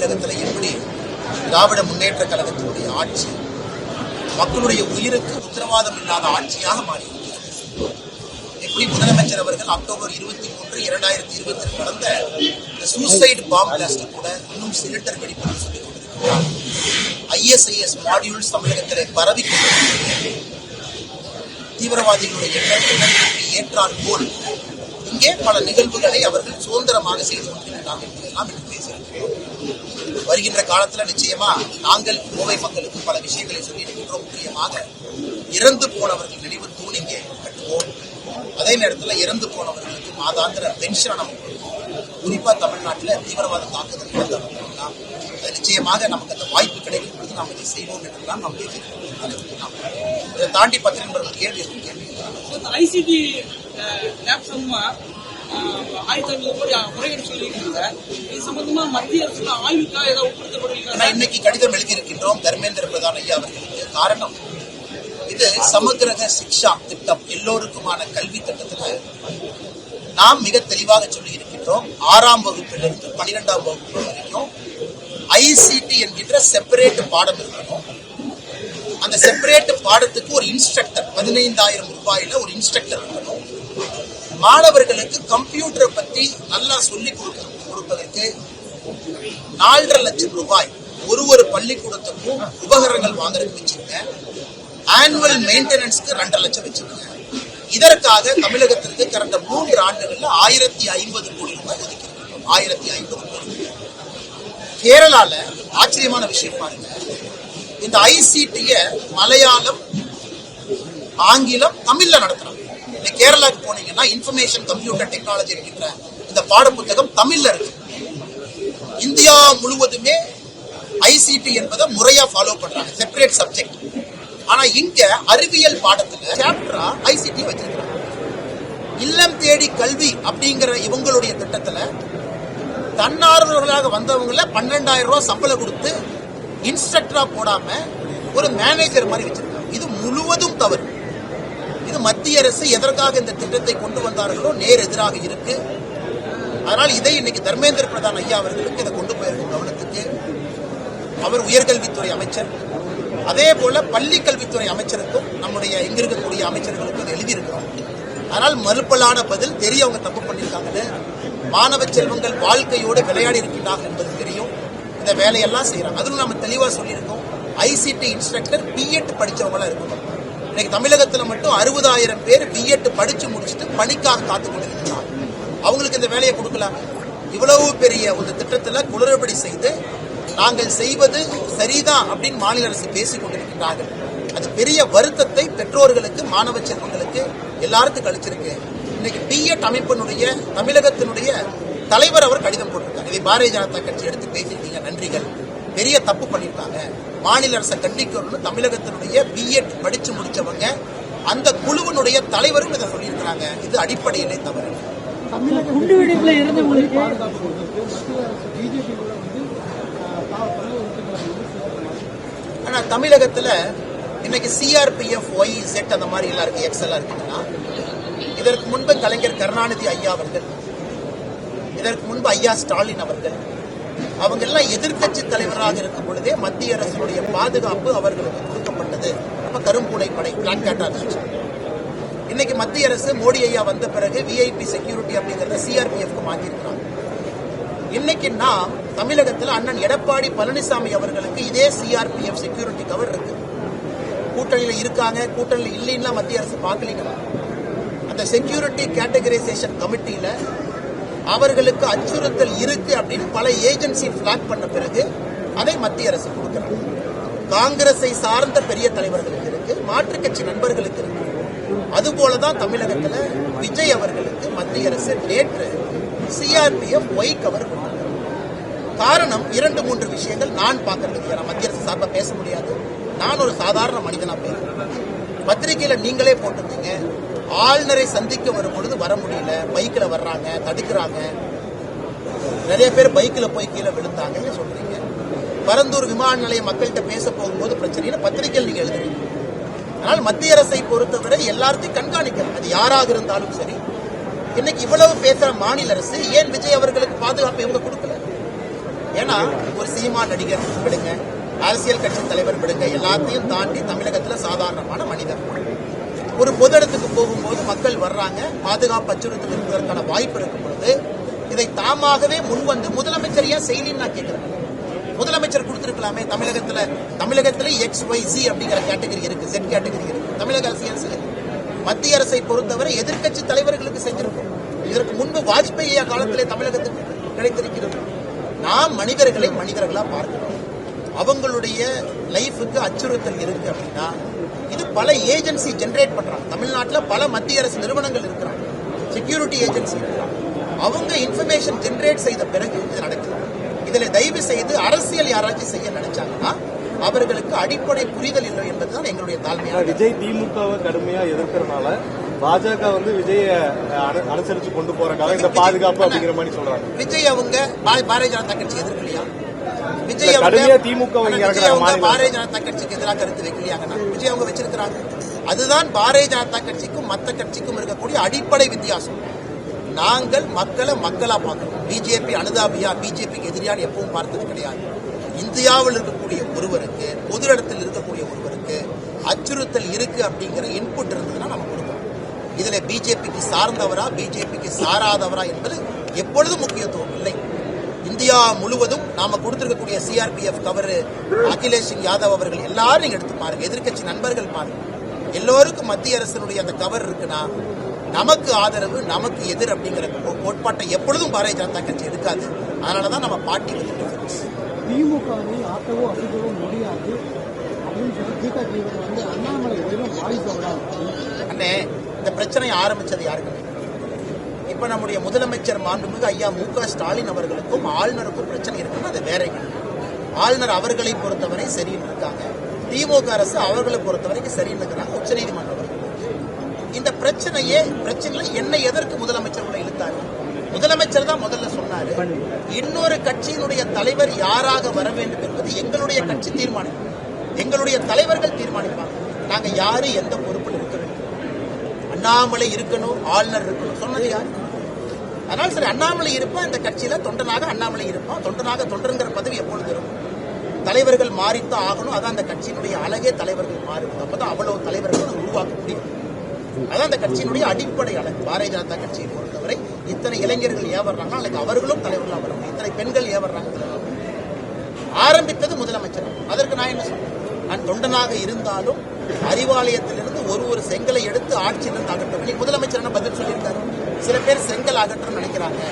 தமிழகத்தில் எப்படி திராவிட முன்னேற்ற கழகத்தினுடைய ஆட்சி மக்களுடைய உயிருக்கு உத்தரவாதம் இல்லாத ஆட்சியாக மாறியிருக்கிறது. எப்படி முதலமைச்சர் அவர்கள் அக்டோபர் இருபத்தி மூன்று இரண்டாயிரத்தி இருபத்தி நடந்த சூசைடு பாம் பிளாஸ்ட் கூட இன்னும் சிலிண்டர் வெடிப்பு சொல்லிக் கொண்டிருக்கிறார். ஐஎஸ்ஐஎஸ் மாடியூல்ஸ் தமிழகத்திலே பரவி தீவிரவாதிகளுடைய எண்ணத்திற்கு ஏற்றார் போல் இங்கே பல நிகழ்வுகளை அவர்கள் சுதந்திரமாக செய்து கொண்டிருக்கிறார்கள். என்று இன்று வருகின்ற காலத்துல நிச்சயமா நாங்கள் கோவை மக்களுக்கு பல விஷயங்களை சொல்லி இருக்கின்றோம். முக்கியமாக இறந்து போனவர்கள் நினைவு தூண் இங்கே கட்டுவோம். அதே நேரத்துல இறந்து போனவர்களுக்கு மாதாந்திர பென்ஷனை நம்ம கொடுப்போம். குறிப்பா தமிழ்நாட்டில் தீவிரவாத தாக்குதல் நடந்தவர்கள் அது நிச்சயமாக நமக்கு அந்த வாய்ப்பு கிடைக்கும் பொழுது நாம் இதை செய்வோம் என்றுதான் நாம் இதை தாண்டி பத்திரம் கேள்வி இருக்கும் கேள்வி ஐசிடி லேப் ஆயிரத்தி ஐநூறு கோடி சொல்லியிருக்காங்க இது சம்பந்தமா மத்திய அரசு ஆய்வுக்காக ஏதாவது உட்படுத்தப்படுவீங்களா இன்னைக்கு கடிதம் எழுதியிருக்கின்றோம் தர்மேந்திர பிரதான் ஐயா அவர்களுக்கு காரணம் இது சமகிரக சிக்ஷா திட்டம் எல்லோருக்குமான கல்வி திட்டத்துக்கு நாம் மிக தெளிவாக சொல்லி இருக்கின்றோம் ஆறாம் வகுப்பிலிருந்து பன்னிரெண்டாம் வகுப்பு வரைக்கும் ஐசிடி என்கின்ற செப்பரேட் பாடம் இருக்கணும் அந்த செப்பரேட் பாடத்துக்கு ஒரு இன்ஸ்ட்ரக்டர் பதினைந்தாயிரம் ரூபாயில ஒரு இன்ஸ்ட்ரக்டர் இருக்கணும் மாணவர்களுக்கு கம்ப்யூட்டரை பத்தி நல்லா சொல்லி கொடுப்பதற்கு நாலரை லட்சம் ரூபாய் ஒரு ஒரு பள்ளிக்கூடத்துக்கும் உபகரணங்கள் வாங்குறதுக்கு வச்சிருக்கேன். ஆனுவல் மெயின்டெனன்ஸ்க்கு ரெண்டரை லட்சம் வச்சிருக்கேன். இதற்காக தமிழகத்திற்கு கடந்த மூன்று ஆண்டுகள்ல ஆயிரத்தி ஐம்பது கோடி ரூபாய் ஒதுக்கியிருக்கிறோம் ஆயிரத்தி ஐம்பது கோடி கேரளால ஆச்சரியமான விஷயம் பாருங்க. இந்த ஐசிடிய மலையாளம் ஆங்கிலம் தமிழ்ல நடத்துறாங்க. இந்த கேரளாக்கு போனீங்கன்னா இன்ஃபர்மேஷன் கம்ப்யூட்டர் டெக்னாலஜி இருக்கின்ற இந்த பாடப்புத்தகம் தமிழ்ல இருக்கு. இந்தியா முழுவதுமே ஐசிடி என்பதை முறையா ஃபாலோ பண்றாங்க செப்பரேட் சப்ஜெக்ட் ஆனா இங்க அறிவியல் பாடத்துல சாப்டரா ஐசிடி வச்சிருக்காங்க இல்லம் தேடி கல்வி அப்படிங்கிற இவங்களுடைய திட்டத்துல தன்னார்வலர்களாக வந்தவங்கள பன்னெண்டாயிரம் ரூபாய் சம்பளம் கொடுத்து இன்ஸ்ட்ரக்டரா போடாம ஒரு மேனேஜர் மாதிரி வச்சிருக்காங்க. இது முழுவதும் தவறு. இது மத்திய அரசு எதற்காக இந்த திட்டத்தை கொண்டு வந்தார்களோ நேர் எதிராக இருக்கு. அதனால் இதை இன்னைக்கு தர்மேந்திர பிரதான் ஐயா அவர்களுக்கு இதை கொண்டு போயிருக்கும் கவனத்துக்கு. அவர் உயர்கல்வித்துறை அமைச்சர். அதே போல பள்ளி கல்வித்துறை அமைச்சருக்கும் நம்முடைய இங்கிருக்கக்கூடிய அமைச்சர்களுக்கும் எழுதியிருக்கிறோம். ஆனால் மறுப்பலான பதில் தெரியவங்க தப்பு பண்ணியிருக்காங்கன்னு மாணவ செல்வங்கள் வாழ்க்கையோடு விளையாடி இருக்கின்றார்கள் என்பது தெரியும். இந்த வேலையெல்லாம் செய்யறாங்க. அதுவும் நம்ம தெளிவா சொல்லியிருக்கோம். ஐசிடி இன்ஸ்ட்ரக்டர் பிஎட் படிச்சவங்களா இருக்கணும். இன்னைக்கு தமிழகத்துல மட்டும் அறுபதாயிரம் பேர் பிஎட் படிச்சு முடிச்சுட்டு பணிக்காக காத்து கொண்டிருக்கிறார். அவங்களுக்கு இந்த வேலையை கொடுக்கலாம் இவ்வளவு பெரிய ஒரு திட்டத்துல குளறுபடி செய்து நாங்கள் செய்வது சரிதான் அப்படின்னு மாநில அரசு பேசிக் கொண்டிருக்கிறார்கள். அது பெரிய வருத்தத்தை பெற்றோர்களுக்கு மாணவ செல்வங்களுக்கு எல்லாருக்கும் கழிச்சிருக்கு. இன்னைக்கு பிஎட் அமைப்பினுடைய தமிழகத்தினுடைய தலைவர் அவர் கடிதம் போட்டிருக்காங்க இதை பாரதிய ஜனதா கட்சி எடுத்து பேசியிருக்கீங்க. நன்றிகள். பெரிய தப்பு பண்ணியிருக்காங்க மாநில அரசை கண்டிக்கணும்னு தமிழகத்தினுடைய பிஎட் படிச்சு முடிச்சவங்க அந்த குழுவினுடைய தலைவரும் இதை சொல்லியிருக்கிறாங்க. இது அடிப்படையிலே தவறு. குண்டு வெடிப்புல இருந்தவங்களுக்கு ஆனா தமிழகத்துல இன்னைக்கு சிஆர்பிஎஃப் ஒய் செட் அந்த மாதிரி எல்லாம் இருக்கு எக்ஸ் எல்லாம் இருக்குன்னா இதற்கு முன்பு கலைஞர் கருணாநிதி ஐயா அவர்கள் இதற்கு முன்பு ஐயா ஸ்டாலின் அவர்கள் அவங்க எல்லாம் எதிர்க்கட்சி தலைவராக இருக்கும் பொழுதே மத்திய அரசுடைய பாதுகாப்பு அவர்களுக்கு கொடுக்கப்பட்டது. நம்ம கரும்புடை படை பிளாக் கேட் இன்னைக்கு மத்திய அரசு மோடி ஐயா வந்த பிறகு விஐபி செக்யூரிட்டி அப்படிங்கறத சிஆர்பிஎஃப்க்கு மாத்திருக்கிறாங்க. இன்னைக்கு நாம் தமிழகத்தில் அண்ணன் எடப்பாடி பழனிசாமி அவர்களுக்கு இதே சிஆர்பிஎஃப் செக்யூரிட்டி கவர் இருக்கு. கூட்டணியில் இருக்காங்க கூட்டணியில் இல்லைன்னா மத்திய அரசு பார்க்கலீங்க அந்த செக்யூரிட்டி கேட்டகரைசேஷன் கமிட்டியில அவர்களுக்கு அச்சுறுத்தல் இருக்கு அப்படின்னு பல ஏஜென்சி பிளாக் பண்ண பிறகு அதை மத்திய அரசு கொடுக்கிறாங்க. காங்கிரஸை சார்ந்த பெரிய தலைவர்களுக்கு இருக்கு மாற்றுக் கட்சி நண்பர்களுக்கு இருக்கு. அதுபோலதான் தமிழகத்துல விஜய் அவர்களுக்கு மத்திய அரசு நேற்று சிஆர்பிஎஃப் ஒய் கவர் காரணம் இரண்டு மூன்று விஷயங்கள் நான் பார்க்கறதுக்கு நான் மத்திய அரசு சார்பா பேச முடியாது. நான் ஒரு சாதாரண மனிதனா பேசுறேன். பத்திரிகையில நீங்களே போட்டிருந்தீங்க. ஆளுநரை சந்திக்க வரும் பொழுது வர முடியல. பைக்கில் வர்றாங்க தடுக்கிறாங்க. நிறைய பேர் பைக்கில் போய் கீழே விழுந்தாங்கன்னு சொல்றீங்க. பரந்தூர் விமான நிலைய மக்கள்கிட்ட பேச போகும்போது பிரச்சனைன்னு பத்திரிகையில் நீங்க எழுதுறீங்க. அதனால் மத்திய அரசை பொறுத்தவரை எல்லாத்தையும் கண்காணிக்கணும். அது யாராக இருந்தாலும் சரி. இன்னைக்கு இவ்வளவு பேசுற மாநில அரசு ஏன் விஜய் அவர்களுக்கு பாதுகாப்பு இவங்க கொடுக்கல? ஏன்னா ஒரு சினிமா நடிகர் விடுங்க அரசியல் கட்சி தலைவர் விடுங்க எல்லாத்தையும் தாண்டி தமிழகத்துல சாதாரணமான மனிதர். ஒரு பொது இடத்துக்கு போகும்போது மக்கள் வர்றாங்க பாதுகாப்பு அச்சுறுத்தல் இருப்பதற்கான வாய்ப்பு இருக்கும் பொழுது இதை தாமாகவே முன்வந்து முதலமைச்சர் ஏன் செய்யலின்னு நான் கேட்கிறேன். முதலமைச்சர் கொடுத்திருக்கலாமே தமிழகத்துல தமிழகத்துல எக்ஸ் ஒய் ஜி அப்படிங்கிற கேட்டகரி இருக்கு செட் கேட்டகரி இருக்கு. தமிழக அரசியல் செய்யுது மத்திய அரசை பொறுத்தவரை எதிர்க்கட்சி தலைவர்களுக்கு செஞ்சிருக்கும். இதற்கு முன்பு வாஜ்பேயி காலத்திலே தமிழகத்துக்கு கிடைத்திருக்கிறது. நாம் மனிதர்களை மனிதர்களா பார்க்கிறோம். அவங்களுடைய லைஃபுக்கு அச்சுறுத்தல் இருக்கு அப்படின்னா இது பல ஏஜென்சி ஜெனரேட் பண்றாங்க. தமிழ்நாட்டில் பல மத்திய அரசு நிறுவனங்கள் இருக்கிறாங்க. செக்யூரிட்டி ஏஜென்சி இருக்கிறாங்க. அவங்க இன்ஃபர்மேஷன் ஜெனரேட் செய்த பிறகு இது நடக்குது. இதுல தயவு செய்து அரசியல் யாராச்சும் செய்ய நினைச்சாங்கன்னா அவர்களுக்கு அடிப்படை புரிதல் இல்லை என்பதுதான் எங்களுடைய தாழ்மையான விஜய் திமுகவை கடுமையா எதிர்க்கிறனால பாஜக வந்து விஜய அனு- அனுசரிச்சு கொண்டு போறதுக்காக இந்த பாதுகாப்பு அப்படிங்கிற மாதிரி சொல்றாங்க. விஜய் அவங்க பாரதிய ஜனதா கட்சி எதிர்க்கலையா? விஜய் அவங்க திமுக பாரதிய ஜனதா கட்சிக்கு எதிராக கருத்து வைக்கலையாங்கன்னா விஜய் அவங்க வச்சிருக்கிறாங்க. அதுதான் பாரதிய ஜனதா கட்சிக்கும் மத்த கட்சிக்கும் இருக்கக்கூடிய அடிப்படை வித்தியாசம். நாங்கள் மக்களை மக்களா பார்க்கிறோம் பிஜேபி அனுதாபியா பிஜேபிக்கு எதிரியான்னு எப்பவும் பார்த்தது கிடையாது. இந்தியாவில் இருக்கக்கூடிய ஒருவருக்கு பொது இடத்தில் இருக்கக்கூடிய ஒருவருக்கு அச்சுறுத்தல் இருக்கு அப்படிங்கிற இன்புட் இருந்ததுன்னா நம்ம கொடுக்கணும். இதுல பிஜேபிக்கு சார்ந்தவரா பிஜேபிக்கு சாராதவரா என்பது எப்பொழுதும் முக்கியத்துவம் இல்லை. இந்தியா முழுவதும் நாம கொடுத்திருக்கக்கூடிய சிஆர்பிஎஃப் கவர் அகிலேஷ் சிங் யாதவ் அவர்கள் எல்லாரும் நீங்க எடுத்து பாருங்க. எதிர்க்கட்சி நண்பர்கள் பாருங்க. எல்லோருக்கும் மத்திய அரசினுடைய அந்த கவர் இருக்குன்னா நமக்கு ஆதரவு நமக்கு எதிர் அப்படிங்கிற கோட்பாட்டை எப்பொழுதும் பாரதிய ஜனதா கட்சி எடுக்காது. அதனாலதான் நம்ம பார்ட்டி வந்து. திமுகவை ஆட்டவோ அசைக்கவோ முடியாது. அண்ணே இந்த பிரச்சனை ஆரம்பிச்சது யாருக்குமே இப்ப நம்முடைய முதலமைச்சர் மாண்புமிகு ஐயா மு க ஸ்டாலின் அவர்களுக்கும் ஆளுநருக்கும் பிரச்சனை இருக்குன்னு அது வேற ஆளுநர் அவர்களை பொறுத்தவரை சரின்னு இருக்காங்க. திமுக அரசு அவர்களை பொறுத்தவரைக்கும் சரின்னு இருக்கிறாங்க. உச்சநீதிமன்றம் இந்த பிரச்சனையே பிரச்சனை என்ன எதற்கு முதலமைச்சர் உள்ள இழுத்தாரு? முதலமைச்சர் தான் முதல்ல சொன்னாரு இன்னொரு கட்சியினுடைய தலைவர் யாராக வர வேண்டும் என்பது எங்களுடைய கட்சி தீர்மானிக்கும். எங்களுடைய தலைவர்கள் தீர்மானிப்பாங்க. நாங்க யாரு எந்த பொறுப்பில் இருக்க அண்ணாமலை இருக்கணும் ஆளுநர் இருக்கணும். சொன்னது யார்? அதனால சரி அண்ணாமலை இருப்பான் இந்த கட்சியில தொண்டனாக அண்ணாமலை இருப்பான் தொண்டனாக தொண்டருங்கிற பதவி எப்பொழுது இருக்கும் தலைவர்கள் மாறித்தான் ஆகணும். அதான் அந்த கட்சியினுடைய அழகே தலைவர்கள் மாறும் அப்பதான் அவ்வளவு தலைவர்கள் உருவாக்க முடியும். அதான் அந்த கட்சியினுடைய அடிப்படை அழகு. பாரதிய ஜனதா கட்சியை பொறுத்தவரை இத்தனை இளைஞர்கள் ஏவர்றாங்க நாளைக்கு அவர்களும் தலைவர்களாக வரணும் இத்தனை பெண்கள் ஏவர்றாங்க ஆரம்பித்தது முதலமைச்சர். அதற்கு நான் என்ன சொல்றேன்? நான் தொண்டனாக இருந்தாலும் அறிவாலயத்திலிருந்து ஒரு ஒரு செங்கலை எடுத்து ஆட்சியிலிருந்து அகற்றும் இன்னைக்கு முதலமைச்சர் என்ன பதில் சொல்லியிருக்காரு? சில பேர் செங்கல் அகற்றம் நினைக்கிறாங்க.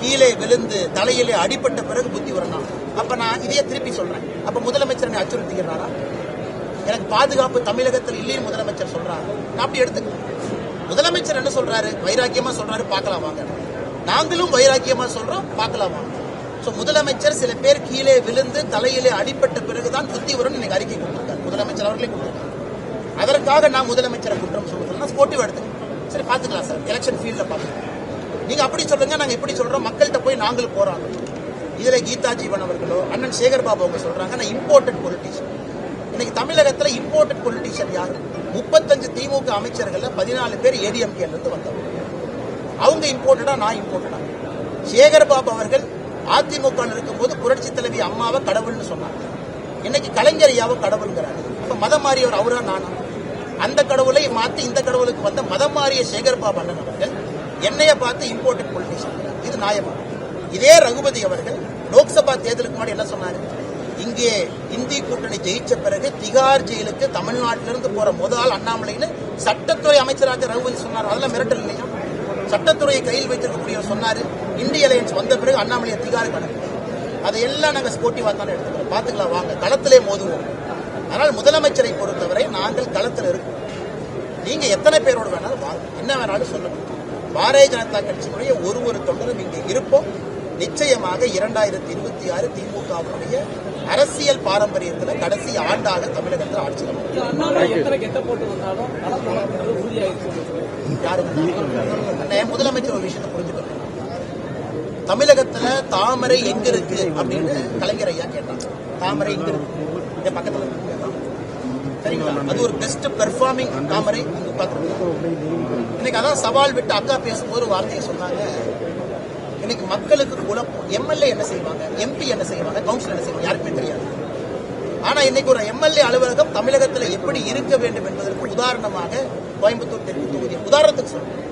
கீழே விழுந்து தலையிலே அடிபட்ட பிறகு புத்தி வரணும் அப்ப நான் இதையே திருப்பி சொல்றேன். அப்ப முதலமைச்சர் என்னை அச்சுறுத்துகிறாரா? எனக்கு பாதுகாப்பு தமிழகத்தில் இல்லைன்னு முதலமைச்சர் சொல்றாரு? நான் அப்படி எடுத்துக்கிறேன் முதலமைச்சர் என்ன சொல்றாரு? வைராக்கியமா சொல்றாரு பார்க்கலாம் வாங்க. நாங்களும் வைராக்கியமா சொல்றோம் பார்க்கலாம் வாங்க. சோ முதலமைச்சர் சில பேர் கீழே விழுந்து தலையிலே அடிபட்ட பிறகுதான் புத்தி வரும்னு இன்னைக்கு அறிக்கை கொடுத்துருக்காரு. முதலமைச்சர் அவர்களே கொடுத்துருக்காரு. அதற்காக நான் முதலமைச்சரை குற்றம் சொல்றேன் ஸ்போர்ட்டிவ் எடுத்துக்கிறேன் சரி பாத்துக்கலாம் சார். எலெக்ஷன் ஃபீல்ட்ல பாத்துக்கலாம் நீங்க அப்படி சொல்லுங்க நாங்க இப்படி சொல்றோம். மக்கள்கிட்ட போய் நாங்களும் போகிறாங்க இதுல கீதா ஜீவன் அவர்களோ அண்ணன் சேகர் பாபு அவங்க சொல்றாங்க நான் இம்போர்ட்டட் பொலிட்டிஷியன் இன்னைக்கு தமிழகத்துல இம்போர்ட்டட் பொலிட்டிஷியன் யாரு? முப்பத்தஞ்சு திமுக அமைச்சர்கள்ல பதினாலு பேர் ஏடிஎம்கே இருந்து வந்தவங்க. அவங்க இம்போர்ட்டடா நான் இம்போர்ட்டடா சேகர் பாபு அவர்கள் அதிமுக இருக்கும் இருக்கும்போது புரட்சி தலைவி அம்மாவை கடவுள்னு சொன்னாங்க. இன்னைக்கு கலைஞர் ஐயாவை கடவுள்ங்கிறாரு. அப்ப மதம் மாறியவர் அவரா நானா? அந்த கடவுளை மாத்தி இந்த கடவுளுக்கு வந்த மதம் மாறிய சேகர் பாபு அண்ணன் அவர்கள் என்னைய பார்த்து இம்போர்ட்டட் பொலிட்டிஷியன் இது நியாயமா? இதே ரகுபதி அவர்கள் லோக்சபா தேர்தலுக்கு முன்னாடி என்ன சொன்னாரு? இங்கே இந்தி கூட்டணி ஜெயிச்ச பிறகு திகார் ஜெயிலுக்கு தமிழ்நாட்டிலிருந்து போற முதல் அண்ணாமலைன்னு சட்டத்துறை அமைச்சராக ரகுபதி சொன்னார். அதெல்லாம் மிரட்டல் இல்லையா? சட்டத்துறையை கையில் வைத்திருக்கக்கூடிய சொன்னாரு. இந்திய அலையன்ஸ் வந்த பிறகு அண்ணாமலையை திகாருக்கு அனுப்பு. அதையெல்லாம் நாங்க ஸ்போர்ட்டிவா தானே எடுத்துக்கிறோம். பாத்துக்கலாம் வாங்க. களத்திலே மோதுவோம். ஆனால் முதலமைச்சரை பொறுத்தவரை நாங்கள் களத்தில் இருக்கோம் நீங்க எத்தனை பேரோடு வேணாலும் வாங்க. என்ன வேணாலும் சொல்லணும் பாரதிய ஜனதா கட்சியினுடைய ஒரு ஒரு தொண்டரும் இங்கே இருப்போம். நிச்சயமாக இரண்டாயிரத்தி இருபத்தி ஆறு திமுகவுடைய அரசியல் பாரம்பரியத்தில் கடைசி ஆண்டாக தமிழகத்தில் ஆட்சி அண்ணே, முதலமைச்சர் ஒரு விஷயத்தை புரிஞ்சுக்கணும். தமிழகத்துல தாமரை எங்க இருக்கு அப்படின்னு கலைஞர் ஐயா கேட்டாங்க. தாமரை எங்க இருக்கு? இந்த பக்கத்துல இருக்கு. சரிங்களா அது ஒரு பெஸ்ட் பெர்ஃபார்மிங் தாமரை இங்க பார்த்துருக்கோம் இன்னைக்கு அதான் சவால் விட்டு அக்கா பேசும்போது ஒரு வார்த்தையை சொன்னாங்க. இன்னைக்கு மக்களுக்கு குழப்பம். எம்எல்ஏ என்ன செய்வாங்க? எம்பி என்ன செய்வாங்க? கவுன்சிலர் என்ன செய்வாங்க? யாருக்குமே தெரியாது. ஆனா இன்னைக்கு ஒரு எம்எல்ஏ அலுவலகம் தமிழகத்தில் எப்படி இருக்க வேண்டும் என்பதற்கு உதாரணமாக கோயம்புத்தூர் தெற்கு தொகுதி. உதாரணத்துக்கு சொல்றேன்.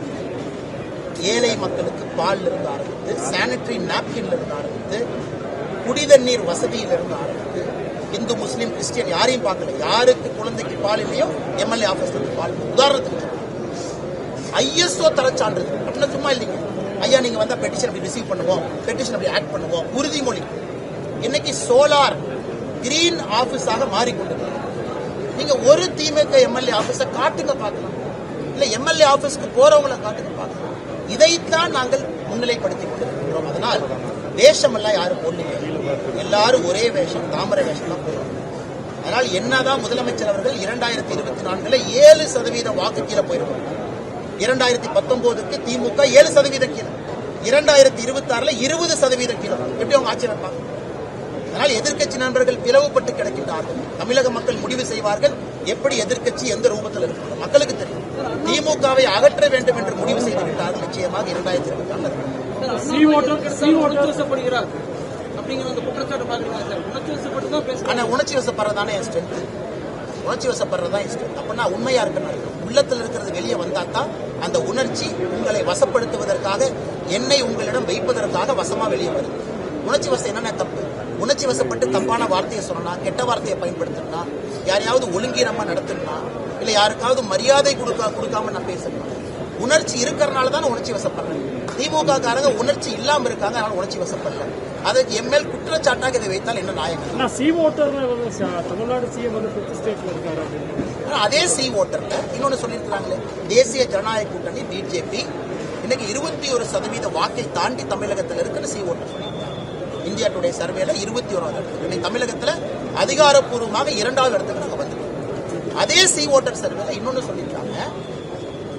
ஏழை மக்களுக்கு பால்ல இருந்து ஆரம்பித்து சானிட்டரி நாப்கின்ல இருந்து ஆரம்பித்து குடிதண்ணீர் வசதியில் இருந்து ஆரம்பித்து இந்து முஸ்லீம் கிறிஸ்டியன் யாரையும் பார்க்கல. யாருக்கு குழந்தைக்கு பால் இல்லையோ எம்எல்ஏ ஆபீஸ்ல இருந்து பால் உதாரணத்துக்கு ஐஎஸ்ஓ தர சான்றிதழ் அப்படின்னா சும்மா இல்லைங்க. ஐயா நீங்க வந்தா பெட்டிஷன் அப்படி ரிசீவ் பண்ணுவோம். பெட்டிஷன் அப்படி ஆக்ட் பண்ணுவோம். உறுதிமொழி. இன்னைக்கு சோலார் கிரீன் ஆபீஸாக மாறிக்கொண்டு நீங்க ஒரு திமுக எம்எல்ஏ ஆபீஸ காட்டுங்க பார்க்கலாம். இல்ல எம்எல்ஏ ஆபீஸ்க்கு போறவங்களை காட்டுங்க பார்க்கலாம். இதைத்தான் நாங்கள் முன்னிலைப்படுத்திக் கொண்டிருக்கிறோம். போடுறோம். அதனால் வேஷமெல்லாம் யாரும் போடலைங்க. எல்லாரும் ஒரே வேஷம் தாமரை வேஷம் தான் போடுறோம். அதனால் என்னதான் முதலமைச்சர் அவர்கள் இரண்டாயிரத்தி இருபத்தி நான்குல ஏழு சதவீத வாக்கு கீழே போயிருக்காங்க இரண்டாயிரத்தி பத்தொன்பதுக்கு திமுக ஏழு சதவீத கீழே. இரண்டாயிரத்தி இருபத்தி ஆறுல இருபது சதவீத கீழே. எப்படி அவங்க ஆட்சி நடப்பாங்க அதனால் எதிர்கட்சி நண்பர்கள் பிளவுபட்டு கிடைக்கின்றார்கள். தமிழக மக்கள் முடிவு செய்வார்கள். எப்படி எதிர்கட்சி எந்த ரூபத்தில் இருக்கும் மக்களுக்கு தெரியும். திமுகவை அகற்ற வேண்டும் என்று முடிவு செய்து விட்டார்கள் நிச்சயமாக இரண்டாயிரத்தி இருபத்தி ஆறு சி அப்படிங்கிற அந்த குற்றச்சாட்டு பாக்குறீங்க சார்? உணர்ச்சி வசப்பட்டு தான் ஆனா உணர்ச்சி என் ஸ்ட்ரென்த் உணர்ச்சி வசப்படுறதா என் ஸ்ட்ரென்த் அப்படின்னா உண்மையா இருக்கணும். உள்ளத்துல இருக்கிறது வெளியே வந்தா தான் அந்த உணர்ச்சி உங்களை வசப்படுத்துவதற்காக என்னை உங்களிடம் வைப்பதற்காக வசமா வெளியே வருது. உணர்ச்சி வசம் என்னென்ன தப்பு? உணர்ச்சி வசப்பட்டு தப்பான வார்த்தையை சொல்லணும்னா கெட்ட வார்த்தையை பயன்படுத்தணும்னா யாரையாவது ஒழுங்கீனமா நடத்தணும்னா இல்ல யாருக்காவது மரியாதை கொடுக்க கொடுக்காம நான் பேசணும் உணர்ச்சி இருக்கிறனால தான் உணர்ச்சி வசப்படுறேன் திமுக காரங்க உணர்ச்சி இல்லாம இருக்காங்க. அதனால உணர்ச்சி வசப்படல. அதுக்கு எம்எல் குற்றச்சாட்டாக இதை வைத்தால் என்ன நியாயம்? ஆனா சி தமிழ்நாடு சிஎம் வந்து பிப்த் ஸ்டேட்ல இருக்காரு அதே சி ஓட்டர்ல இன்னொன்னு சொல்லியிருக்கிறாங்களே தேசிய ஜனநாயக கூட்டணி பிஜேபி. இன்னைக்கு இருபத்தி ஒரு சதவீத வாக்கை தாண்டி தமிழகத்தில் இருக்குன்னு சி ஓட்டர் சொல்லியிருக்காங்க இந்தியா டுடே சர்வேல இருபத்தி ஓராவது இடத்துக்கு இன்னைக்கு தமிழகத்துல அதிகாரப்பூர்வமாக இரண்டாவது இடத்துக்கு நாங்க வந்துட்டோம் அதே சி ஓட்டர் சர்வேல இன்னொன்னு சொல்லியிருக்காங்க.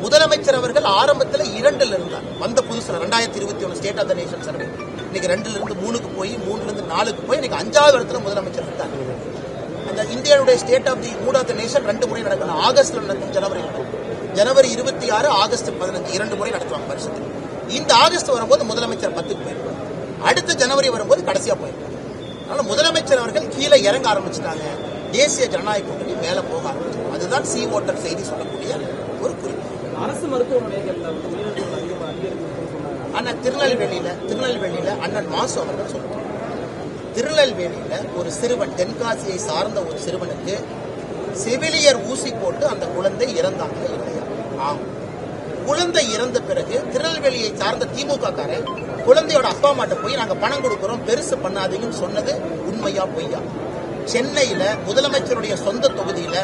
முதலமைச்சர் அவர்கள் ஆரம்பத்தில் இரண்டுல இருந்தார். வந்த புதுசுல ரெண்டாயிரத்தி இருபத்தி ஒன்று state of the nation survey இன்னைக்கு ரெண்டுல இருந்து மூணுக்கு போய் மூணுல இருந்து நாலுக்கு போய் இன்னைக்கு அஞ்சாவது இடத்துல முதலமைச்சர் இருந்தார். அந்த இந்தியாவுடைய state of the mood of the nation ரெண்டு முறை நடக்கணும். ஆகஸ்ட்ல நடக்கும் ஜனவரி ஜனவரி இருபத்தி ஆறு ஆகஸ்ட் பதினஞ்சு. இரண்டு முறை நடத்துவாங்க வருஷத்துக்கு இந்த ஆகஸ்ட் வரும்போது முதலமைச்சர் பத்துக்கு போயிருப்பார் அடுத்த ஜனவரி வரும்போது கடைசியா போயிருப்பார் அதனால முதலமைச்சர் அவர்கள் கீழே இறங்க ஆரம்பிச்சிட்டாங்க. தேசிய ஜனநாயக கூட்டணி மேல போக ஆரம்பிச்சிட்டாங்க. அதுதான் சி ஓட்டர் செய்தி சொல்லக்கூடிய அரசு மருத்துவமனைகள்ல வந்து உயிரிழப்புகள் அதிகமாக அண்ணன் திருநெல்வேலியில திருநெல்வேலியில அண்ணன் மாசு அவர்கள் சொல்றாங்க திருநெல்வேலியில ஒரு சிறுவன் தென்காசியை சார்ந்த ஒரு சிறுவனுக்கு செவிலியர் ஊசி போட்டு அந்த குழந்தை இறந்தாங்க இல்லையா ஆம். குழந்தை இறந்த பிறகு திருநெல்வேலியை சார்ந்த திமுக காரன் குழந்தையோட அப்பா அம்மாட்ட போய் நாங்க பணம் கொடுக்கிறோம் பெருசு பண்ணாதீங்கன்னு சொன்னது உண்மையா பொய்யா? சென்னையில முதலமைச்சருடைய சொந்த தொகுதியில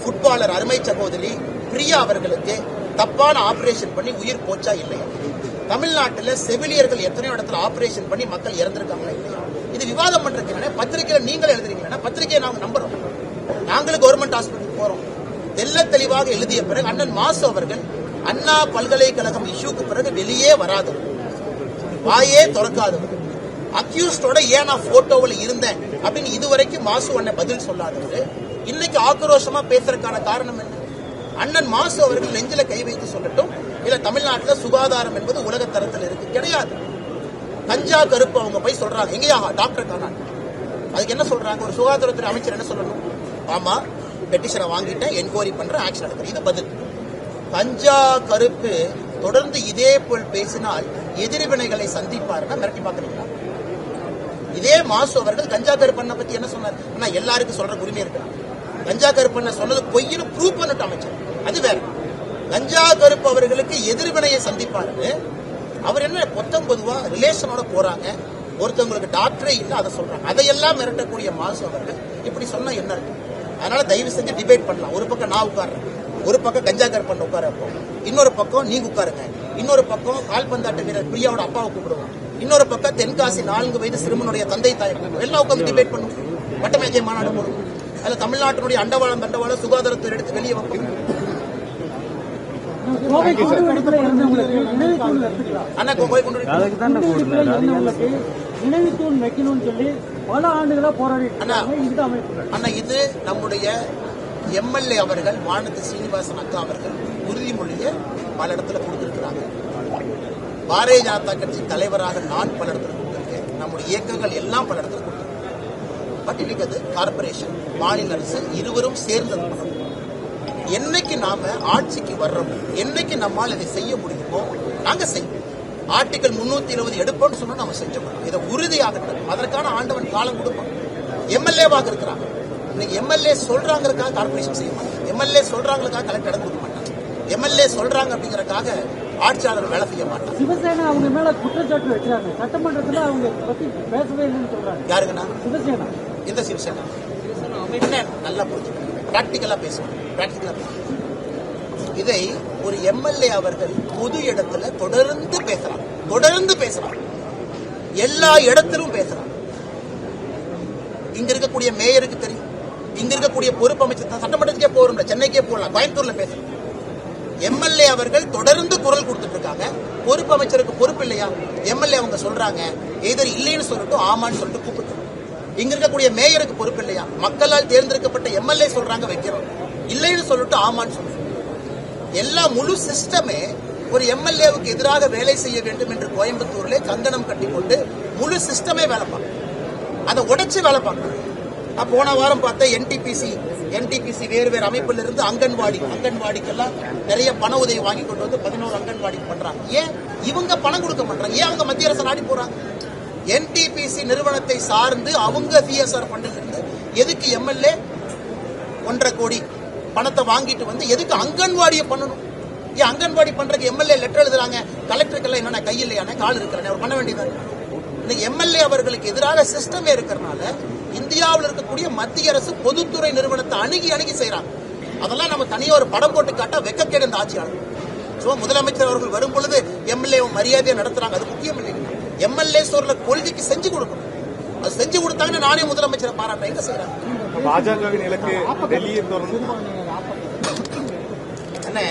ஃபுட்பாலர் அருமை சகோதரி பிரியா அவர்களுக்கு தப்பான ஆபரேஷன் பண்ணி உயிர் போச்சா இல்லையா? தமிழ்நாட்டில் செவிலியர்கள் எத்தனையோ இடத்துல ஆபரேஷன் பண்ணி மக்கள் இறந்திருக்காங்களா இல்லையா? இது விவாதம் பண்றதுக்கு பத்திரிகையில நீங்களே எழுதுறீங்களா? பத்திரிகையை நாங்க நம்புறோம். நாங்களும் கவர்மெண்ட் ஹாஸ்பிட்டல் போறோம். தெல்ல தெளிவாக எழுதிய பிறகு அண்ணன் மாசு அவர்கள் அண்ணா பல்கலைக்கழகம் இஷ்யூக்கு பிறகு வெளியே வராதவர் வாயே திறக்காதவர் அக்யூஸ்டோட ஏன் நான் போட்டோவில் இருந்தேன்? அப்படின்னு இதுவரைக்கும் மாசு அண்ணன் பதில் சொல்லாதவர். இன்னைக்கு ஆக்ரோஷமா பேசுறதுக்கான காரணம் என்ன? அண்ணன் மாசு அவர்கள் நெஞ்சில கை வைத்து சொல்லட்டும். இல்ல தமிழ்நாட்டில் சுகாதாரம் என்பது உலக தரத்தில் இருக்கு. கிடையாது. கஞ்சா கருப்பு அவங்க போய் சொல்றாங்க. எங்கேயா டாக்டர் காணாங்க அதுக்கு என்ன சொல்றாங்க? ஒரு சுகாதாரத்துறை அமைச்சர் என்ன சொல்லணும்? ஆமா பெட்டிஷனை வாங்கிட்டேன் என்கொயரி பண்ற ஆக்ஷன் எடுக்கிறேன். இது பதில். கஞ்சா கருப்பு தொடர்ந்து இதே போல் பேசினால் எதிர்வினைகளை சந்திப்பாருன்னா மிரட்டி பாக்குறீங்களா இதே மாசு அவர்கள் கஞ்சா கருப்பண்ணை பத்தி என்ன சொன்னார்? ஆனா எல்லாருக்கும் சொல்ற உரிமை இருக்கிறாங்க கஞ்சா கருப்பண்ண சொன்னது பொய்னு ப்ரூவ் பண்ணிட்டு அமைச்சர். அது வேற. கஞ்சா கருப்பு அவர்களுக்கு எதிர்வினையை சந்திப்பாருன்னு அவர் என்ன பொத்தம் பொதுவா ரிலேஷனோட போறாங்க. ஒருத்தவங்களுக்கு டாக்டரே இல்ல அதை சொல்றாங்க. அதையெல்லாம் மிரட்டக்கூடிய மாசு அவர்கள். இப்படி சொன்னா என்ன இருக்கு அதனால தயவு செஞ்சு டிபேட் பண்ணலாம். ஒரு பக்கம் நான் உட்கார்றேன். ஒரு பக்கம் கஞ்சா கருப்பண்ண உட்கார வைப்போம். இன்னொரு பக்கம் நீங்க உட்காருங்க. இன்னொரு பக்கம் கால்பந்தாட்ட வீரர் பிரியாவோட அப்பாவை கூப்பிடுவோம். இன்னொரு பக்கம் தென்காசி நான்கு வயது சிறுமனுடைய தந்தை தாய் எல்லாம் உட்காந்து டிபேட் பண்ணுவோம். வட்டமேஜை மாநாடு போடுவோம். அதுல தமிழ்நாட்டினுடைய அண்டவாளம் தண்டவாளம் சுகாதாரத்துறை எடுத்து வெளியே அண்ணா கொண்டு வைக்கணும்னு சொல்லி பல ஆண்டுகளா அமைப்புகள் அண்ணா இது நம்முடைய எம்எல்ஏ அவர்கள் வானதி சீனிவாசன் அக்கா அவர்கள் உறுதிமொழியை பல இடத்துல கொடுத்திருக்கிறாங்க. பாரதிய ஜனதா கட்சி தலைவராக நான் பல இடத்துல கொடுத்திருக்கேன். நம்முடைய இயக்கங்கள் எல்லாம் பல இடத்துல கொடுத்திருக்கேன் பட் இன்னைக்கு அது கார்பரேஷன் மாநில அரசு இருவரும் சேர்ந்து அது பண்ணணும். என்னைக்கு நாம ஆட்சிக்கு வர்றோமோ என்னைக்கு நம்மால் இதை செய்ய முடியுமோ நாங்க செய்வோம். ஆர்டிகல் முன்னூத்தி இருபது எடுப்போம்னு சொன்னா நம்ம செஞ்சோம். இதை உறுதியாகட்டும் அதற்கான ஆண்டவன் காலம் கொடுப்பான். எம்எல்ஏவாக இருக்கிறாங்க இன்னைக்கு எம்எல்ஏ சொல்றாங்கிறதுக்காக கார்பரேஷன் செய்ய மாட்டாங்க எம்எல்ஏ சொல்றாங்களுக்காக கலெக்டர் இடம் கொடுக்க மாட்டாங்க எம்எல்ஏ சொல்றாங்க அப்படிங்கறதுக்காக ஆட்சியாளர் வேலை செய்ய மாட்டாங்க சிவசேனா அவங்க மேல குற்றச்சாட்டு வைக்கிறாங்க சட்டமன்றத்துல அவங்க பத்தி பேசவே இல்லைன்னு சொல்றாங்க. யாருங்கண்ணா? சிவசேனா. எந்த சிவசேனா என்ன நல்லா புரிஞ்சுக்கணும் பிராக்டிக்கலா பேசுவோம் பிராக்டிக்கலா பேசுவோம் இதை ஒரு எம்எல்ஏ அவர்கள் பொது இடத்துல தொடர்ந்து பேசுறாங்க. தொடர்ந்து பேசுறாங்க. எல்லா இடத்திலும் பேசுறாங்க. இங்க இருக்கக்கூடிய மேயருக்கு தெரியும். இங்க இருக்கக்கூடிய பொறுப்பு அமைச்சர் தான் சட்டமன்றத்துக்கே போறோம்ல. சென்னைக்கே போகலாம் கோயம்புத்தூர்ல பேசுறோம் எம்எல்ஏ அவர்கள் தொடர்ந்து குரல் கொடுத்துட்டு இருக்காங்க. பொறுப்பு அமைச்சருக்கு பொறுப்பு இல்லையா? எம்எல்ஏ அவங்க சொல்றாங்க. எதிர் இல்லைன்னு சொல்லட்டும் ஆமான்னு சொல்லிட்டு கூப்பிட்டு இங்க இருக்கக்கூடிய மேயருக்கு பொறுப்பு இல்லையா? மக்களால் தேர்ந்தெடுக்கப்பட்ட எம்எல்ஏ சொல்றாங்க வைக்கிறோம். இல்லைன்னு சொல்லிட்டு ஆமான்னு சொல்றோம் எல்லா முழு சிஸ்டமே ஒரு எம்எல்ஏவுக்கு எதிராக வேலை செய்ய வேண்டும் என்று கோயம்புத்தூர்ல கங்கணம் கட்டிக்கொண்டு முழு சிஸ்டமே வேலை பார்க்கணும். அதை உடைச்சு வேலை பார்க்கணும். நான் போன வாரம் பார்த்தேன் என்டிபிசி என்டிபிசி வேறு வேறு அமைப்புல இருந்து அங்கன்வாடி அங்கன்வாடிக்கெல்லாம் நிறைய பண உதவி வாங்கி கொண்டு வந்து பதினோரு அங்கன்வாடிக்கு பண்றாங்க. ஏன்? இவங்க பணம் கொடுக்க மாட்டாங்க ஏன் அவங்க மத்திய அரசு நாடி போறாங்க? என்டிபிசி நிறுவனத்தை சார்ந்து அவங்க சிஎஸ்ஆர் ஃபண்டில் இருந்து எதுக்கு எம்எல்ஏ ஒன்றரை கோடி பணத்தை வாங்கிட்டு வந்து எதுக்கு அங்கன்வாடியை பண்ணணும்? ஏன் அங்கன்வாடி பண்றதுக்கு எம்எல்ஏ லெட்டர் எழுதுறாங்க? கலெக்டருக்கெல்லாம் என்னென்ன கையில்லையான கால் இருக்கிறேன் அவர் பண்ண வேண்டியது இன்னைக்கு எம்எல்ஏ அவர்களுக்கு எதிராக சிஸ்டமே இருக்கிறனால இந்தியாவில் இருக்கக்கூடிய மத்திய அரசு பொதுத்துறை நிறுவனத்தை அணுகி அணுகி செய்கிறாங்க அதெல்லாம் நம்ம தனியாக ஒரு படம் போட்டு காட்டா வெக்கக்கேடு இந்த ஆட்சியாளர். ஸோ முதலமைச்சர் அவர்கள் வரும் பொழுது எம்எல்ஏ மரியாதையை நடத்துறாங்க. அது முக்கியம் இல்லை எம்எல்ஏ சொல்ற கொள்கைக்கு செஞ்சு கொடுக்கணும். அது செஞ்சு கொடுத்தாங்கன்னு நானே முதலமைச்சரை பாராட்டேன் எங்க செய்யறாங்க? பாஜகவின் இலக்கு டெல்லியை தொடர்ந்து அண்ணே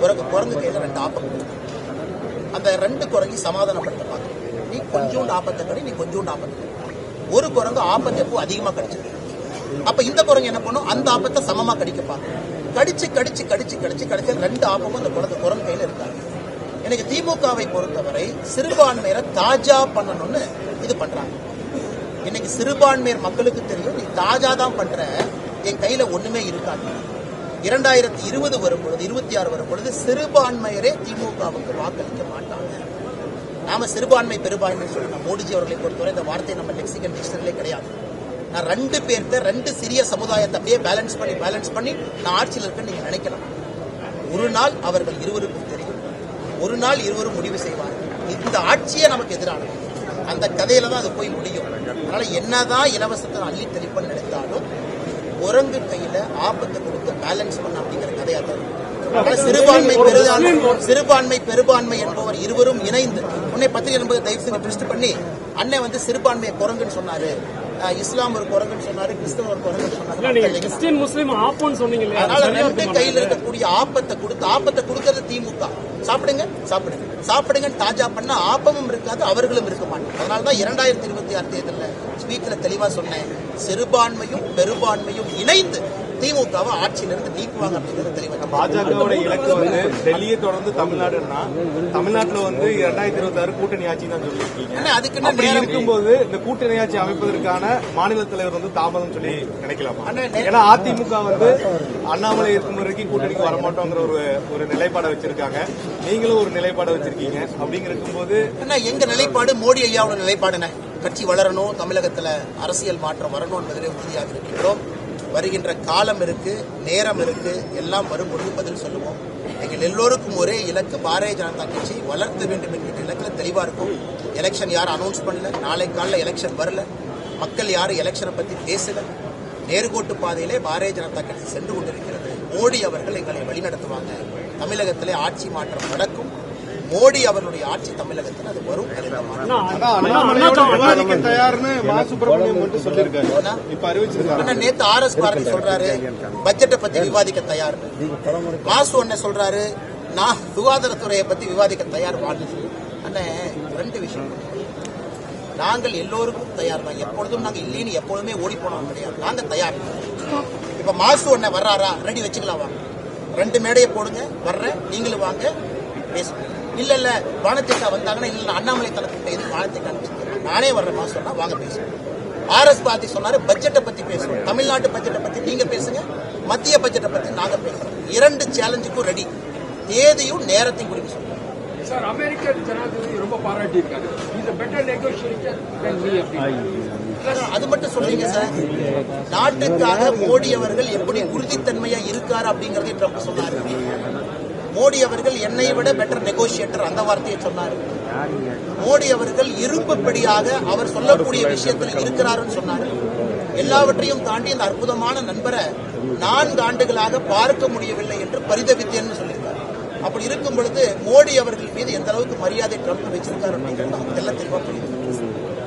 குரங்கு குரங்கு கையில ரெண்டு ஆப்பம். அந்த ரெண்டு குரங்கி சமாதானப்படுத்த பார்க்கணும் நீ கொஞ்சோண்டு ஆப்பத்தை கடி நீ கொஞ்சோண்டு ஆப்பத்தை ஒரு குரங்கு ஆப்பத்தை எப்போ அதிகமா கடிச்சிருக்கு? அப்ப இந்த குரங்கு என்ன பண்ணும்? அந்த ஆப்பத்தை சமமா கடிக்க பார்க்கும் கடிச்சு கடிச்சு கடிச்சு கடிச்சு கடிச்சு ரெண்டு ஆப்பமும் அந்த குழந்தை குரங்கு கையில இருக்காங்க எனக்கு திமுகவை பொறுத்தவரை சிறுபான்மையரை தாஜா பண்ணணும்னு இது பண்றாங்க. இன்னைக்கு சிறுபான்மையர் மக்களுக்கு தெரியும் நீ தாஜா தான் பண்ற என் கையில ஒண்ணுமே இருக்காது. இரண்டாயிரத்தி இருபது வரும் பொழுது இருபத்தி ஆறு வரும் பொழுது சிறுபான்மையரே திமுகவுக்கு வாக்களிக்க மாட்டாங்க. நாம சிறுபான்மை பெரும்பான்மை சொல்லணும் மோடிஜி அவர்களை பொறுத்தவரை இந்த வார்த்தை நம்ம லெக்சிகன் டிக்ஷனரிலே கிடையாது. நான் ரெண்டு பேர்த்த ரெண்டு சிறிய சமுதாயத்தை அப்படியே பேலன்ஸ் பண்ணி பேலன்ஸ் பண்ணி நான் ஆட்சியில் இருக்கேன்னு நீங்க நினைக்கலாம். ஒரு நாள் அவர்கள் இருவருக்கும் தெரியும். ஒரு நாள் இருவரும் முடிவு செய்வார்கள். இந்த ஆட்சியே நமக்கு எதிரானது. அந்த கதையில தான் அது போய் முடியும். அதனால என்னதான் இலவசத்தை அள்ளி தெளிப்பன்னு நினைத்தாலும் குரங்கு கையில ஆபத்தை கொடுத்து பேலன்ஸ் பண்ண அப்படிங்கிற கதையா தான் சிறுபான்மை பெரும்பான்மை சிறுபான்மை பெரும்பான்மை என்பவர் இருவரும் இணைந்து உன்னை பத்திரிகை என்பது தயவு செஞ்சு ட்விஸ்ட் பண்ணி அண்ணன் வந்து சிறுபான்மையை குரங்குன்னு சொன்னாரு. இஸ்லாம் ஒரு குரங்குன்னு சொன்னாரு கிறிஸ்தவ ஒரு குரங்குன்னு சொன்னாரு. நீங்க கிறிஸ்டியன் முஸ்லீம் ஆப்போன்னு சொன்னீங்க அதனால ரெண்டு? கையில இருக்கக்கூடிய ஆப்பத்தை கொடுத்து ஆப்பத்தை கொடுக்கறது திமுக. சாப்பிடுங்க சாப்பிடுங்க. சாப்பிடுங்க தாஜா பண்ண ஆப்பமும் இருக்காது அவர்களும் இருக்க மாட்டாங்க. அதனால தான் இரண்டாயிரத்தி இருபத்தி ஆறு தேர்தலில் ஸ்பீக்கர்ல தெளிவா சொன்னேன். சிறுபான்மையும் பெரும்பான்மையும் இணைந்து திமுகவை ஆட்சியிலிருந்து நீக்குவாங்க அப்படிங்கிறது தெளிவாக பாஜகவோட இலக்கு வந்து டெல்லியை தொடர்ந்து தமிழ்நாடுன்னா தமிழ்நாட்டுல வந்து இரண்டாயிரத்தி இருபத்தி ஆறு கூட்டணி ஆட்சி தான் சொல்லியிருக்கீங்க. அதுக்கு அப்படி? இருக்கும்போது இந்த கூட்டணி ஆட்சி அமைப்பதற்கான மாநில தலைவர் வந்து தாமதம் சொல்லி நினைக்கலாமா? ஏன்னா அதிமுக வந்து அண்ணாமலை இருக்கும் வரைக்கும் கூட்டணிக்கு வரமாட்டோங்கிற ஒரு ஒரு நிலைப்பாடை வச்சிருக்காங்க. நீங்களும் ஒரு நிலைப்பாடை வச்சிருக்கீங்க. அப்படிங்கிற இருக்கும்போது எங்க நிலைப்பாடு? மோடி ஐயாவோட நிலைப்பாடுன கட்சி வளரணும் தமிழகத்துல அரசியல் மாற்றம் வரணும் என்பதிலே உறுதியாக இருக்கின்றோம் வருகின்ற காலம் இருக்கு நேரம் இருக்கு எல்லாம் வரும்பொழுது பதில் சொல்லுவோம். எங்கள் எல்லோருக்கும் ஒரே இலக்கு பாரதிய ஜனதா கட்சி வளர்த்த வேண்டும் என்கிற இலக்கில் தெளிவா இருக்கும். எலெக்ஷன் யாரும் அனௌன்ஸ் பண்ணல நாளை காலில் எலெக்ஷன் வரல. மக்கள் யாரும் எலெக்ஷனை பத்தி பேசல. நேர்கோட்டு பாதையிலே பாரதிய ஜனதா கட்சி சென்று கொண்டிருக்கிறது. மோடி அவர்கள் எங்களை வழிநடத்துவாங்க. தமிழகத்திலே ஆட்சி மாற்றம் நடக்கும். மோடி அவர்களுடைய ஆட்சி தமிழகத்தில் அது வரும். நேத்து ஆர் எஸ் பாரதி சொல்றாரு பட்ஜெட்டை பத்தி விவாதிக்க தயார் மாசு அண்ணன் சொல்றாரு நான் சுகாதாரத்துறையை பத்தி விவாதிக்க தயார் வாழ்ந்து. அண்ணே ரெண்டு விஷயம். நாங்கள் எல்லோருக்கும் தயார் தான். எப்பொழுதும் நாங்க இல்லைன்னு எப்பொழுதுமே ஓடி போனோம் கிடையாது. நாங்க தயார். இப்ப மாசு அண்ணன் வர்றாரா? ரெடி வச்சுக்கலாம் வாங்க. ரெண்டு மேடையை போடுங்க. வர்றேன். நீங்களும் வாங்க. பேசுங்க இல்ல இல்ல. வானத்திட்டா வந்தாங்கன்னா இல்ல அண்ணாமலை தளத்திட்ட எதுக்கு அனுப்பிச்சிருக்கேன் நானே வர்றேன் சொன்னா வாங்க பேசுவோம். ஆர்எஸ் பாரதி சொன்னாரு பட்ஜெட்டை பத்தி பேசுவோம். தமிழ்நாட்டு பட்ஜெட்டை பத்தி நீங்க பேசுங்க. மத்திய பட்ஜெட்டை பத்தி நாங்க பேசுறோம். இரண்டு சேலஞ்சுக்கும் ரெடி தேதியும் நேரத்தையும் குறித்து சொல்லுங்க சார் அமெரிக்க ஜனாதிபதி ரொம்ப பாராட்டி இருக்காரு பெட்டர் நெகோசியேட்டர் அது மட்டும் சொல்றீங்க சார். நாட்டுக்காக மோடி அவர்கள் எப்படி உறுதித்தன்மையா இருக்காரு அப்படிங்கறதை ட்ரம்ப் சொன்னாரு. மோடி அவர்கள் என்னை விட பெட்டர் நெகோசியேட்டர் அந்த வார்த்தையை சொன்னாரு. மோடி அவர்கள் இரும்புப்படியாக அவர் சொல்லக்கூடிய விஷயத்தில் இருக்கிறாருன்னு சொன்னாரு. எல்லாவற்றையும் தாண்டி இந்த அற்புதமான நண்பரை நான்கு ஆண்டுகளாக பார்க்க முடியவில்லை என்று பரிதவித்தேன்னு சொல்லியிருக்காரு. அப்படி இருக்கும் பொழுது மோடி அவர்கள் மீது எந்த அளவுக்கு மரியாதை ட்ரம்ப் வச்சிருக்காரு அப்படிங்கிறது நமக்கு எல்லாம் தெளிவா புரியுது.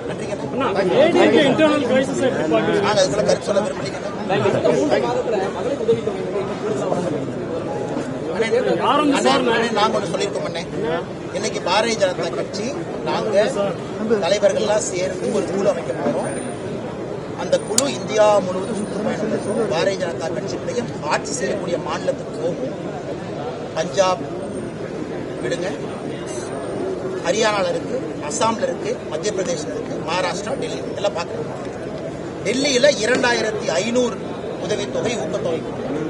நன்றிங்க. அதுக்குள்ள கருத்து சொல்ல விரும்புறீங்க. யாரும் சார் சொல்லியிருக்கோம் அண்ணே. இன்னைக்கு பாரதிய ஜனதா கட்சி நாங்க தலைவர்கள்லாம் சேர்ந்து ஒரு குழு அமைக்க போறோம் அந்த குழு இந்தியா முழுவதும் சுற்றுப்பயணம் நடத்தும். பாரதிய ஜனதா கட்சியினுடைய ஆட்சி செய்யக்கூடிய மாநிலத்துக்கு போகும் பஞ்சாப் விடுங்க ஹரியானால இருக்கு அசாம்ல இருக்கு மத்திய பிரதேஷ்ல இருக்கு மகாராஷ்டிரா டெல்லி எல்லாம் பார்க்க டெல்லியில இரண்டாயிரத்தி ஐநூறு உதவித்தொகை ஊக்கத்தொகை கொடுக்கணும்.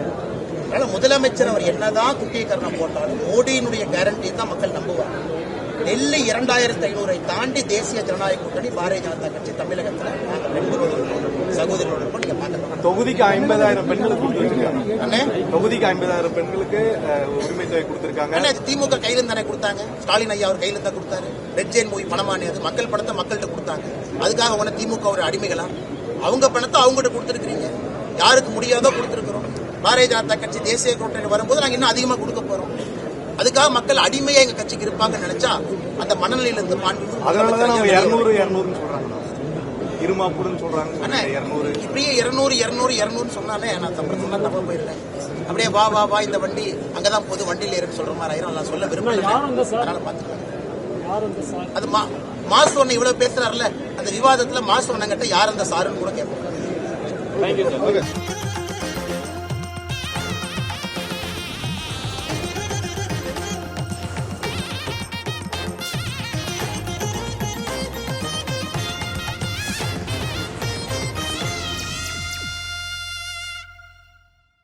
அதனால முதலமைச்சர் அவர் என்னதான் குட்டியக்கரணம் போட்டாலும் மோடியினுடைய கேரண்டி தான் மக்கள் நம்புவாங்க. டெல்லி இரண்டாயிரத்தி ஐநூறை தாண்டி தேசிய ஜனநாயக கூட்டணி பாரதிய ஜனதா கட்சி தமிழகத்தில் நாங்கள் பெண்களோடு இருக்கோம் நீங்க தொகுதிக்கு ஐம்பதாயிரம் பெண்களுக்கு கொடுத்துருக்காங்க தொகுதிக்கு ஐம்பதாயிரம் பெண்களுக்கு உரிமை தொகை கொடுத்திருக்காங்க. திமுக கையில தானே கொடுத்தாங்க? ஸ்டாலின் ஐயா அவர் கையில தான் கொடுத்தாரு. ரெட் ஜெயின் மூவி பணமானே அது மக்கள் பணத்தை மக்கள்கிட்ட கொடுத்தாங்க. அதுக்காக உன திமுக ஒரு அடிமைகளா? அவங்க பணத்தை அவங்ககிட்ட கொடுத்துருக்கீங்க யாருக்கு முடியாதோ கொடுத்துருக்கிறோம். பாரதிய ஜனதா கட்சி தேசிய கூட்டணி வரும்போது நாங்க இன்னும் அதிகமா கொடுக்க போறோம். அதுக்காக மக்கள் அடிமையா எங்க கட்சிக்கு இருப்பாங்கன்னு நினைச்சா அந்த மனநிலையில இருந்து மாண்பு இருநூறுன்னு சொல்றாங்க. அண்ணா இருநூறு. இப்படியே இருநூறு இருநூறு இருநூறுன்னு சொன்னாலே நான் தப்பு சொன்னா தப்பா போயிருக்கேன். அப்படியே வா வா வா இந்த வண்டி அங்கதான் போகுது வண்டியில ஏறுன்னு சொல்ற மாதிரி ஆயிரும். நான் சொல்ல விரும்பல. அதனால பாத்துக்கலாம் யார் அந்த சார்? அது மா மாசு ஒண்ணு இவ்வளவு பேசுறாருல அந்த விவாதத்துல மாசு ஒண்ணங்கிட்ட யார் அந்த சாருன்னு கூட கேட்போம்.